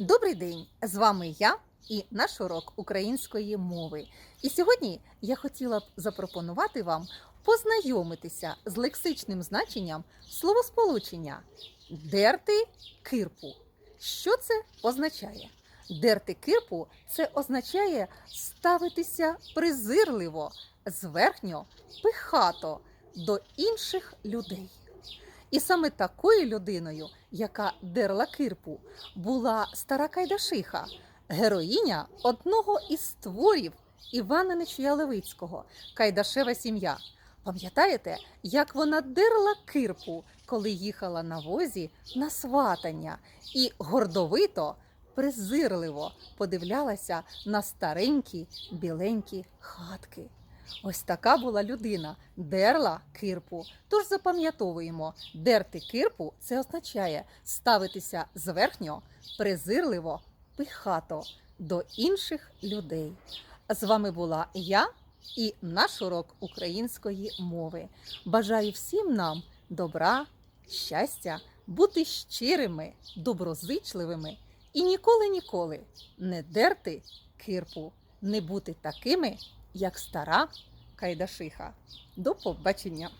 Добрий день! З вами я і наш урок української мови. І сьогодні я хотіла б запропонувати вам познайомитися з лексичним значенням словосполучення дерти кирпу. Що це означає? Дерти кирпу це означає ставитися презирливо, зверхньо, пихато до інших людей. І саме такою людиною, яка дерла кирпу, була стара Кайдашиха, героїня одного із творів Івана Нечуя Левицького Кайдашева сім'я. Пам'ятаєте, як вона дерла кирпу, коли їхала на возі на сватання, і гордовито, презирливо подивлялася на старенькі біленькі хатки. Ось така була людина, дерла кирпу. Тож запам'ятовуємо, дерти кирпу це означає ставитися зверхньо, презирливо, пихато до інших людей. З вами була я і наш урок української мови. Бажаю всім нам добра, щастя, бути щирими, доброзичливими і ніколи-ніколи не дерти кирпу, не бути такими, як стара Кайдашиха. До побачення!